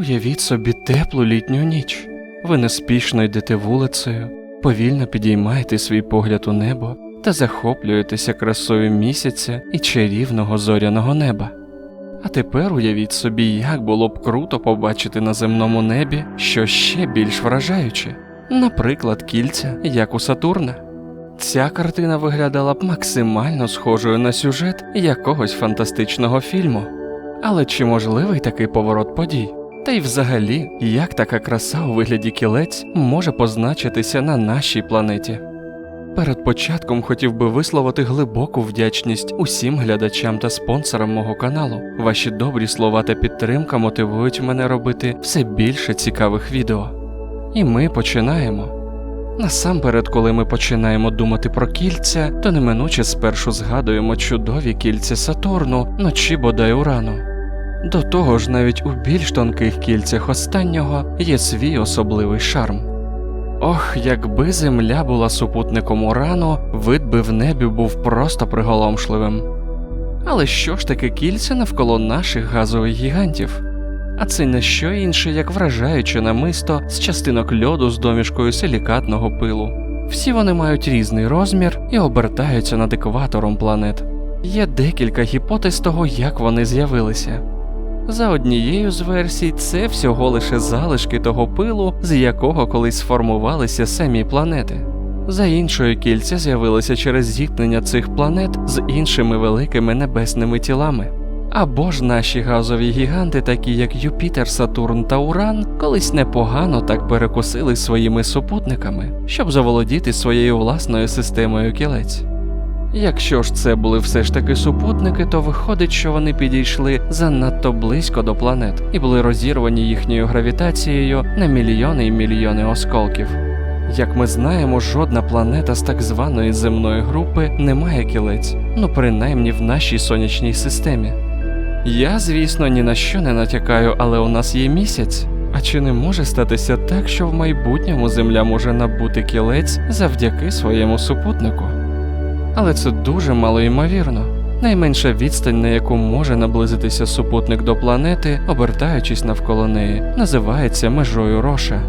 Уявіть собі теплу літню ніч. Ви неспішно йдете вулицею, повільно підіймаєте свій погляд у небо та захоплюєтеся красою місяця і чарівного зоряного неба. А тепер уявіть собі, як було б круто побачити на земному небі щось ще більш вражаюче, наприклад, кільця, як у Сатурна. Ця картина виглядала б максимально схожою на сюжет якогось фантастичного фільму. Але чи можливий такий поворот подій? Та й взагалі, як така краса у вигляді кілець може позначитися на нашій планеті? Перед початком хотів би висловити глибоку вдячність усім глядачам та спонсорам мого каналу. Ваші добрі слова та підтримка мотивують мене робити все більше цікавих відео. І ми починаємо. Насамперед, коли ми починаємо думати про кільця, то неминуче спершу згадуємо чудові кільця Сатурну, ну чи бодай Урану. До того ж, навіть у більш тонких кільцях останнього є свій особливий шарм. Ох, якби земля була супутником урану, вид би в небі був просто приголомшливим. Але що ж таке кільця навколо наших газових гігантів? А це не що інше, як вражаюче намисто з частинок льоду з домішкою силікатного пилу. Всі вони мають різний розмір і обертаються над екватором планет. Є декілька гіпотез того, як вони з'явилися. За однією з версій, це всього лише залишки того пилу, з якого колись сформувалися самі планети. За іншою кільця з'явилися через зіткнення цих планет з іншими великими небесними тілами. Або ж наші газові гіганти, такі як Юпітер, Сатурн та Уран, колись непогано так перекусили своїми супутниками, щоб заволодіти своєю власною системою кілець. Якщо ж це були все ж таки супутники, то виходить, що вони підійшли занадто близько до планет і були розірвані їхньою гравітацією на мільйони і мільйони осколків. Як ми знаємо, жодна планета з так званої земної групи не має кілець, ну принаймні в нашій сонячній системі. Я, звісно, ні на що не натякаю, але у нас є місяць. А чи не може статися так, що в майбутньому Земля може набути кілець завдяки своєму супутнику? Але це дуже малоймовірно. Найменша відстань, на яку може наблизитися супутник до планети, обертаючись навколо неї, називається межою Роша.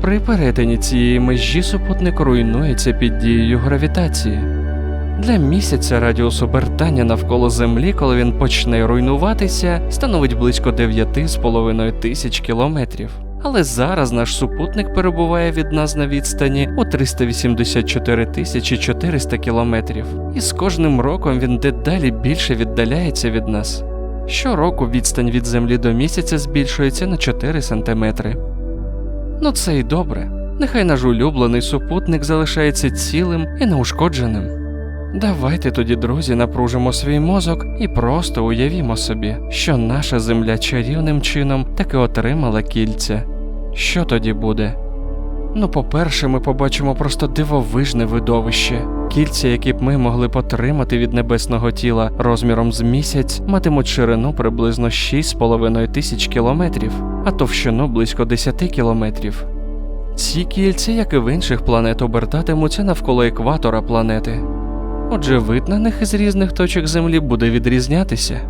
При перетині цієї межі супутник руйнується під дією гравітації. Для місяця радіус обертання навколо Землі, коли він почне руйнуватися, становить близько 9,5 тисяч кілометрів. Але зараз наш супутник перебуває від нас на відстані у 384 тисячі 400 кілометрів, і з кожним роком він дедалі більше віддаляється від нас. Щороку відстань від Землі до місяця збільшується на 4 сантиметри. Ну це й добре. Нехай наш улюблений супутник залишається цілим і неушкодженим. Давайте тоді, друзі, напружимо свій мозок і просто уявімо собі, що наша земля чарівним чином таки отримала кільця. Що тоді буде? Ну, по-перше, ми побачимо просто дивовижне видовище. Кільця, які б ми могли б отримати від небесного тіла розміром з місяць, матимуть ширину приблизно 6,5 тисяч кілометрів, а товщину близько 10 кілометрів. Ці кільця, як і в інших планет, обертатимуться навколо екватора планети. Отже, вид на них із різних точок Землі буде відрізнятися.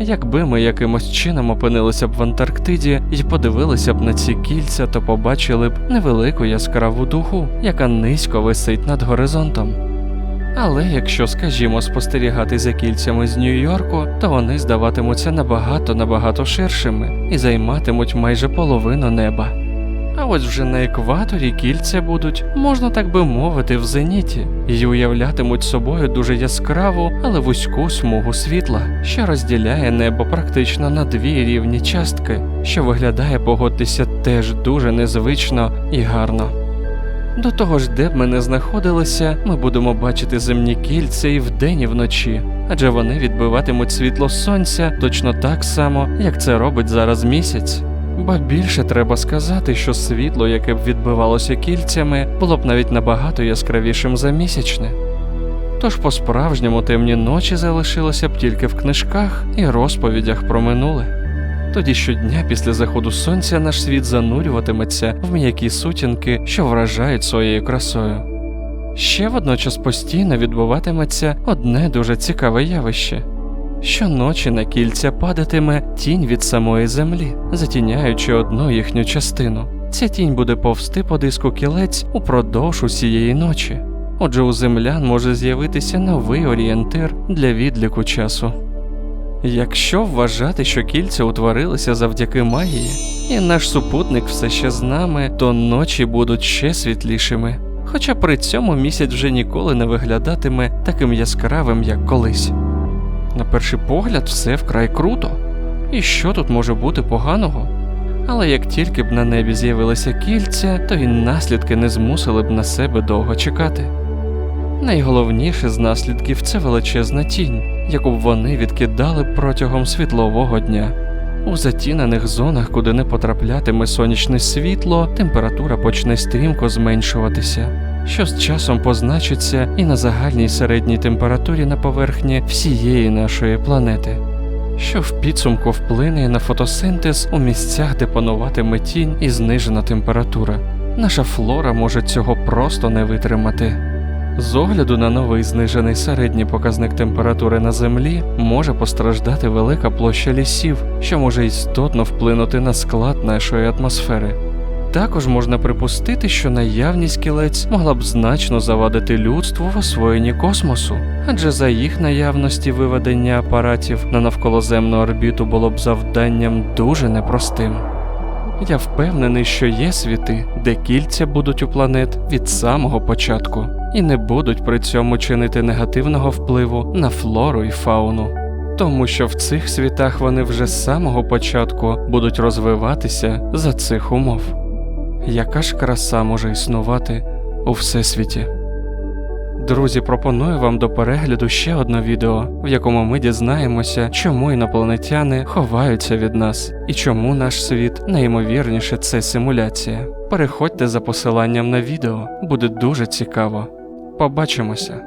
Якби ми якимось чином опинилися б в Антарктиді і подивилися б на ці кільця, то побачили б невелику яскраву духу, яка низько висить над горизонтом. Але якщо, скажімо, спостерігати за кільцями з Нью-Йорку, то вони здаватимуться набагато набагато ширшими і займатимуть майже половину неба. А ось вже на екваторі кільця будуть, можна так би мовити, в зеніті, і уявлятимуть собою дуже яскраву, але вузьку смугу світла, що розділяє небо практично на дві рівні частки, що виглядає, погодьтеся, теж дуже незвично і гарно. До того ж, де б ми не знаходилися, ми будемо бачити земні кільця і вдень, і вночі, адже вони відбиватимуть світло сонця точно так само, як це робить зараз місяць. Ба більше треба сказати, що світло, яке б відбивалося кільцями, було б навіть набагато яскравішим за місячне. Тож по-справжньому темні ночі залишилися б тільки в книжках і розповідях про минуле. Тоді щодня після заходу сонця наш світ занурюватиметься в м'які сутінки, що вражають своєю красою. Ще водночас постійно відбуватиметься одне дуже цікаве явище. Щоночі на кільця падатиме тінь від самої землі, затіняючи одну їхню частину. Ця тінь буде повсти по диску кілець упродовж усієї ночі. Отже, у землян може з'явитися новий орієнтир для відліку часу. Якщо вважати, що кільця утворилися завдяки магії, і наш супутник все ще з нами, то ночі будуть ще світлішими. Хоча при цьому місяць вже ніколи не виглядатиме таким яскравим, як колись. На перший погляд, все вкрай круто. І що тут може бути поганого? Але як тільки б на небі з'явилися кільця, то й наслідки не змусили б на себе довго чекати. Найголовніше з наслідків це величезна тінь, яку б вони відкидали протягом світлового дня. У затінених зонах, куди не потраплятиме сонячне світло, температура почне стрімко зменшуватися, що з часом позначиться і на загальній середній температурі на поверхні всієї нашої планети, що в підсумку вплине на фотосинтез у місцях, де пануватиме тінь і знижена температура. Наша флора може цього просто не витримати. З огляду на новий знижений середній показник температури на землі може постраждати велика площа лісів, що може істотно вплинути на склад нашої атмосфери. Також можна припустити, що наявність кілець могла б значно завадити людству в освоєнні космосу, адже за їх наявності виведення апаратів на навколоземну орбіту було б завданням дуже непростим. Я впевнений, що є світи, де кільця будуть у планет від самого початку і не будуть при цьому чинити негативного впливу на флору і фауну, тому що в цих світах вони вже з самого початку будуть розвиватися за цих умов. Яка ж краса може існувати у всесвіті? Друзі, пропоную вам до перегляду ще одне відео, в якому ми дізнаємося, чому інопланетяни ховаються від нас і чому наш світ найімовірніше це симуляція. Переходьте за посиланням на відео, буде дуже цікаво. Побачимося!